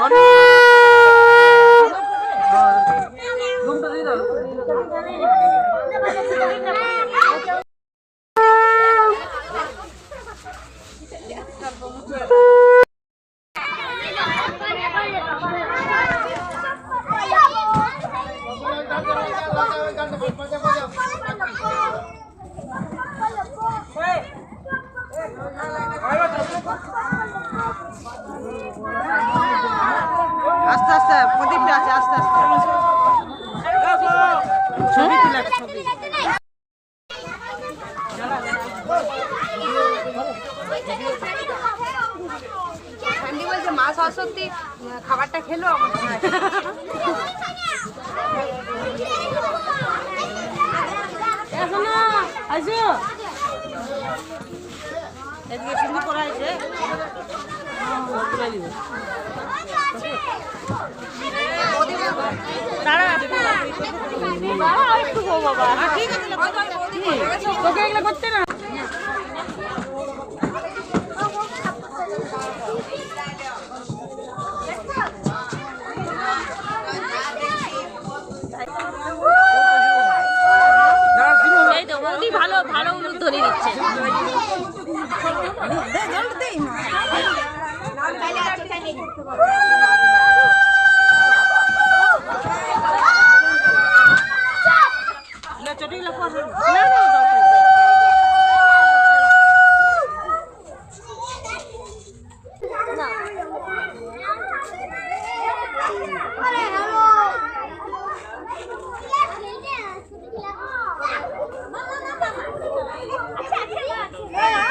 Kon. Lumpur আস্তে আস্তে প্রদীপটা আছে আস্তে আস্তে। ছবি তুলে ছবি। ঠান্ডি বলছে মা সরস্বতী খাবারটা খেলো আমার আসো। এদিকে সিন্ধু করা আছে তোকে এগুলো করতে না? ভালো ভালো উলুধ্বনি দিচ্ছে চটিগুলো পর না না দরকার নেই। দাঁড়াও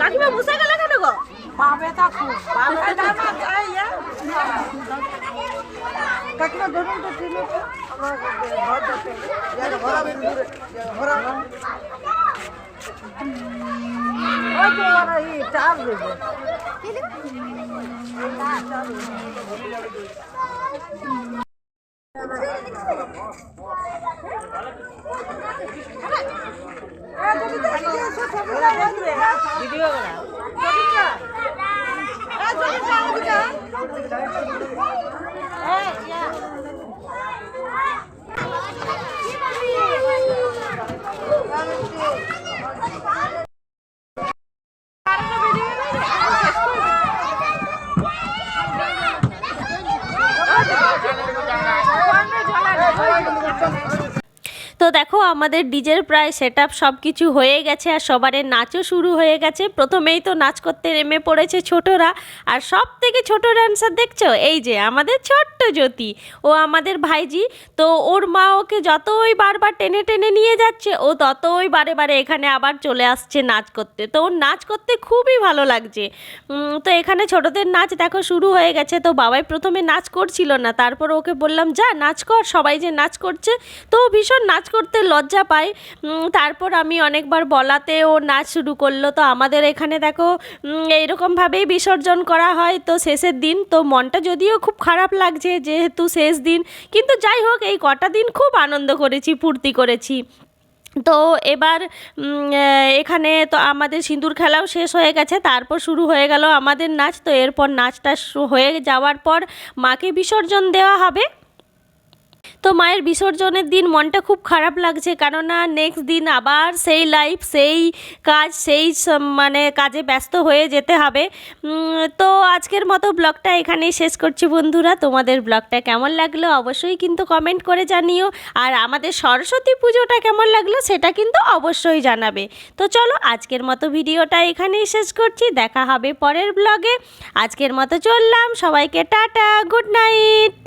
কাকিমা বসে গেলে কেন গো? কাকিমা ধরুন তো ছিল আমার ঘর যাচ্ছে ঘোরা ঘোরা ভিডিও করা তো দেখো আমাদের ডিজের প্রায় সেট সব কিছু হয়ে গেছে আর সবারের নাচও শুরু হয়ে গেছে। প্রথমেই তো নাচ করতে নেমে পড়েছে ছোটরা। আর সব থেকে ছোট ডান্সার দেখছ? এই যে আমাদের ছোট্ট জ্যোতি। ও আমাদের ভাইজি। তো ওর মা ওকে যতই বারবার টেনে টেনে নিয়ে যাচ্ছে, ও ততই বারে বারে এখানে আবার চলে আসছে নাচ করতে। তো ওর নাচ করতে খুবই ভালো লাগছে। তো এখানে ছোটদের নাচ দেখো শুরু হয়ে গেছে। তো বাবাই প্রথমে নাচ করছিল না। তারপর ওকে বললাম, যা নাচ কর, সবাই যে নাচ করছে, তো ভীষণ নাচ করতে লজ্জা পায়। উম, তারপর আমি অনেকবার বলাতে ও নাচ শুরু করল। তো আমাদের এখানে দেখো এইরকমভাবেই বিসর্জন করা হয়। তো শেষের দিন তো মনটা যদিও খুব খারাপ লাগছে যেহেতু শেষ দিন কিন্তু যাই হোক এই কটা দিন খুব আনন্দ করেছি ফুর্তি করেছি। তো এবার এখানে তো আমাদের সিঁদুর খেলাও শেষ হয়ে গেছে তারপর শুরু হয়ে গেল আমাদের নাচ। তো এরপর নাচটা হয়ে যাওয়ার পর মাকে বিসর্জন দেওয়া হবে। তো মায়ের বিসর্জনের দিন মনটা খুব খারাপ লাগছে, কেননা নেক্সট দিন আবার সেই লাইফ সেই কাজ, সেই মানে কাজে ব্যস্ত হয়ে যেতে হবে। তো আজকের মতো ব্লগটা এখানেই শেষ করছি বন্ধুরা। তোমাদের ব্লগটা কেমন লাগল অবশ্যই কিন্তু কমেন্ট করে জানিও। আর আমাদের সরস্বতী পুজোটা কেমন লাগল সেটা কিন্তু অবশ্যই জানাবে। তো চলো আজকের মতো ভিডিওটা এখানেই শেষ করছি। দেখা হবে পরের ব্লগে আজকের মতো চললাম। সবাইকে টাটা গুড নাইট